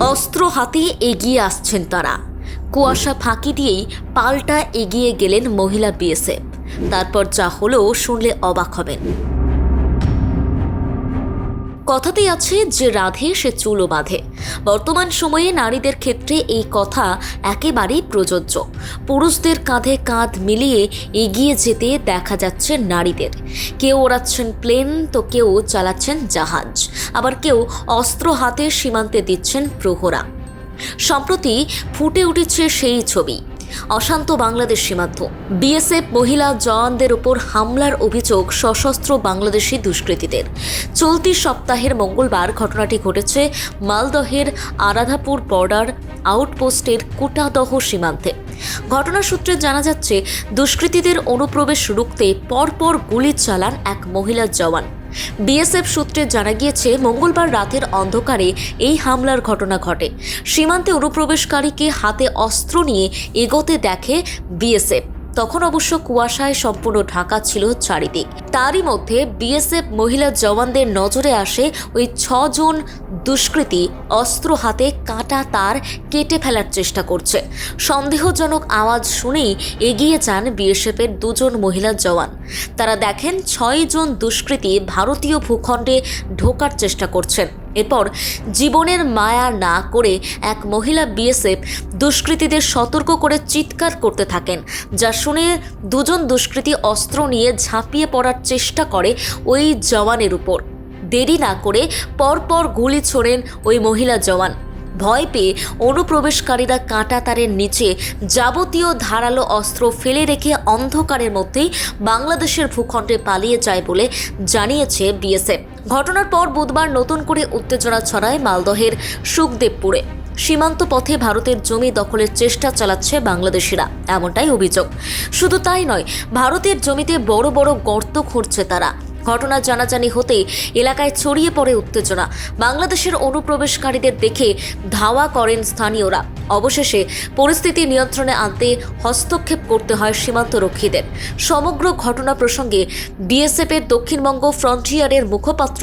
অস্ত্র হাতে এগিয়ে আসছেন তারা। কুয়াশা ফাঁকি দিয়েই পাল্টা এগিয়ে গেলেন মহিলা বিএসএফ। তারপর যা হলো শুনলে অবাক হবেন। কথাতেই আছে যে রাধে সে চুলো বাঁধে। বর্তমান সময়ে নারীদের ক্ষেত্রে এই কথা একেবারেই প্রযোজ্য। পুরুষদের কাঁধে কাঁধ মিলিয়ে এগিয়ে যেতে দেখা যাচ্ছে নারীদের। কেউ ওড়াচ্ছেন প্লেন, তো কেউ চালাচ্ছেন জাহাজ। আবার কেউ অস্ত্র হাতে সীমান্তে দিচ্ছেন প্রহরা। সম্প্রতি ফুটে উঠেছে সেই ছবি। অশান্ত বাংলাদেশ সীমান্ত। বিএসএফ মহিলা জওয়ানদের ওপর হামলার অভিযোগ সশস্ত্র বাংলাদেশি দুষ্কৃতীদের। চলতি সপ্তাহের মঙ্গলবার ঘটনাটি ঘটেছে মালদহের আরাধাপুর বর্ডার আউটপোস্টের কুটাদহ সীমান্তে। ঘটনার সূত্রে জানা যাচ্ছে, দুষ্কৃতীদের অনুপ্রবেশ রুখতে পরপর গুলি চালান এক মহিলা জওয়ান। বিএসএফ সূত্রে জানা গিয়েছে, মঙ্গলবার রাতের অন্ধকারে এই হামলার ঘটনা ঘটে। সীমান্তে অনুপ্রবেশকারীকে হাতে অস্ত্র নিয়ে এগোতে দেখে বিএসএফ। তখন অবশ্য কুয়াশায় সম্পূর্ণ ঢাকা ছিল চারিদিক। তারই মধ্যে বিএসএফ মহিলা জওয়ানদের নজরে আসে ওই ছজন দুষ্কৃতী অস্ত্র হাতে কাঁটা তার কেটে ফেলার চেষ্টা করছে। সন্দেহজনক আওয়াজ শুনেই এগিয়ে যান বিএসএফের দুজন মহিলা জওয়ান। তারা দেখেন ছয়জন দুষ্কৃতী ভারতীয় ভূখণ্ডে ঢোকার চেষ্টা করছেন। এরপর জীবনের মায়া না করে এক মহিলা বিএসএফ দুষ্কৃতীদের সতর্ক করে চিৎকার করতে থাকেন, যা শুনে দুজন দুষ্কৃতী অস্ত্র নিয়ে ঝাঁপিয়ে পড়ার চেষ্টা করে ওই জওয়ানের উপর। দেরি না করে পরপর গুলি ছোড়েন ওই মহিলা জওয়ান। ভয় পেয়ে অনুপ্রবেশকারীরা কাঁটা তারের নিচে যাবতীয় ধারালো অস্ত্র ফেলে রেখে অন্ধকারের মধ্যেই বাংলাদেশের ভূখণ্ডে পালিয়ে যায় বলে জানিয়েছে বিএসএফ। ঘটনার পর বুধবার নতুন করে উত্তেজনা ছড়ায় মালদহের সুখদেবপুরে। সীমান্ত পথে ভারতের জমি দখলের চেষ্টা চালাচ্ছে বাংলাদেশিরা, এমনটাই অভিযোগ। শুধু তাই নয়, ভারতের জমিতে বড় বড় গর্ত খুঁড়ছে তারা। ঘটনা জানাজানি হতে এলাকায় ছড়িয়ে পড়ে উত্তেজনা। বাংলাদেশের অনুপ্রবেশকারীদের দেখে ধাওয়া করেন স্থানীয়রা। অবশেষে পরিস্থিতি নিয়ন্ত্রণে আনতে হস্তক্ষেপ করতে হয় সীমান্তরক্ষীদের। সমগ্র ঘটনা প্রসঙ্গে বিএসএফের দক্ষিণবঙ্গ ফ্রন্টিয়ারের মুখপাত্র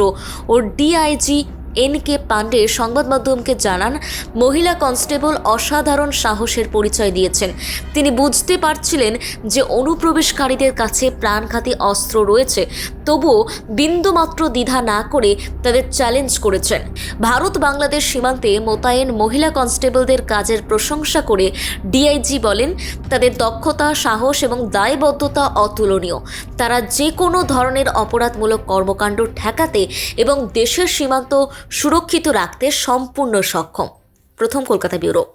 ও ডিআইজি এন কে পাণ্ডে সংবাদ মাধ্যমকে জানান, মহিলা কনস্টেবল অসাধারণ সাহসের পরিচয় দিয়েছেন। তিনি বুঝতে পারছিলেন যে অনুপ্রবেশকারীদের কাছে প্রাণঘাতী অস্ত্র রয়েছে, তবুও বিন্দুমাত্র দ্বিধা না করে তাদের চ্যালেঞ্জ করেছেন। ভারত বাংলাদেশ সীমান্তে মোতায়েন মহিলা কনস্টেবলদের কাজের প্রশংসা করে ডিআইজি বলেন, তাদের দক্ষতা, সাহস এবং দায়বদ্ধতা অতুলনীয়। তারা যে কোনো ধরনের অপরাধমূলক কর্মকাণ্ড ঠেকাতে এবং দেশের সীমান্ত সুরক্ষিত রাখতে সম্পূর্ণ সক্ষম। প্রথম কলকাতা ব্যুরো।